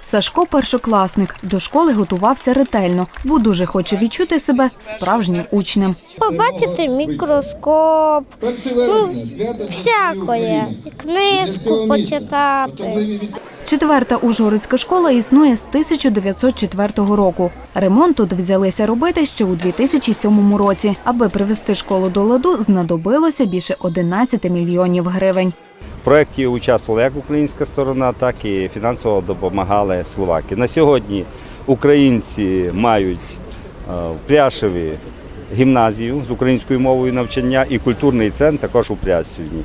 Сашко першокласник. До школи готувався ретельно, бо дуже хоче відчути себе справжнім учнем. Побачити мікроскоп, ну, всякое, книжку почитати. Четверта Ужгородська школа існує з 1904 року. Ремонт тут взялися робити ще у 2007 році. Аби привести школу до ладу, знадобилося більше 11 мільйонів гривень. Проєкті участвувала як українська сторона, так і фінансово допомагали словаки. На сьогодні українці мають е, в Пряшеві гімназію з українською мовою навчання і культурний центр також у Прясівні.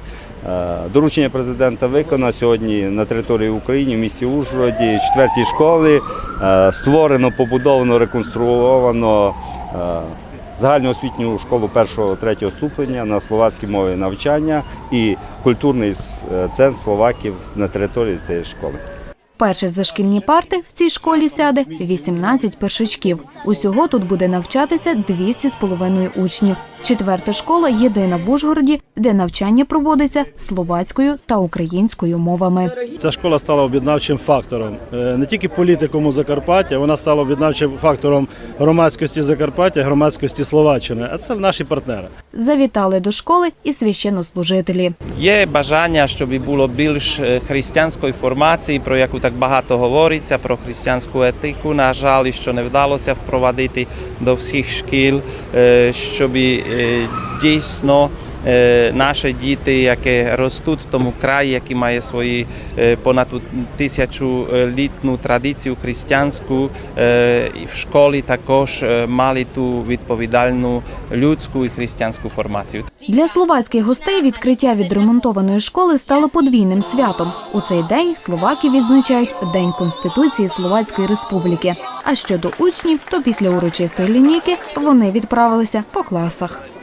Е, Доручення президента виконано сьогодні на території України в місті Ужгороді четвертій школи е, створено, побудовано, реконструовано загальноосвітню школу першого третього ступеня на словацькій мові навчання і культурний е, центр словаків на території цієї школи. Перші за шкільні парти в цій школі сяде 18 першачків. Усього тут буде навчатися 200 з половиною учнів. Четверта школа єдина в Ужгороді, де навчання проводиться словацькою та українською мовами. Ця школа стала об'єднавчим фактором Е, не тільки політикуму Закарпаття, вона стала об'єднавчим фактором громадськості Закарпаття, громадськості Словаччини. А це наші партнери. Завітали до школи і священнослужителі. Є бажання, щоб було більш е, християнської формації, про яку так багато говориться, про християнську етику. На жаль, що не вдалося впровадити до всіх шкіл, е, щоб е, дійсно наші діти, які ростуть в тому краї, який має свою е, понад тисячу е, традицію християнську, е, в школі також е, мали ту відповідальну людську і християнську формацію. Для словацьких гостей відкриття відремонтованої школи стало подвійним святом. У цей день словаки відзначають День Конституції Словацької Республіки. А щодо учнів, то після урочистої лінійки вони відправилися по класах.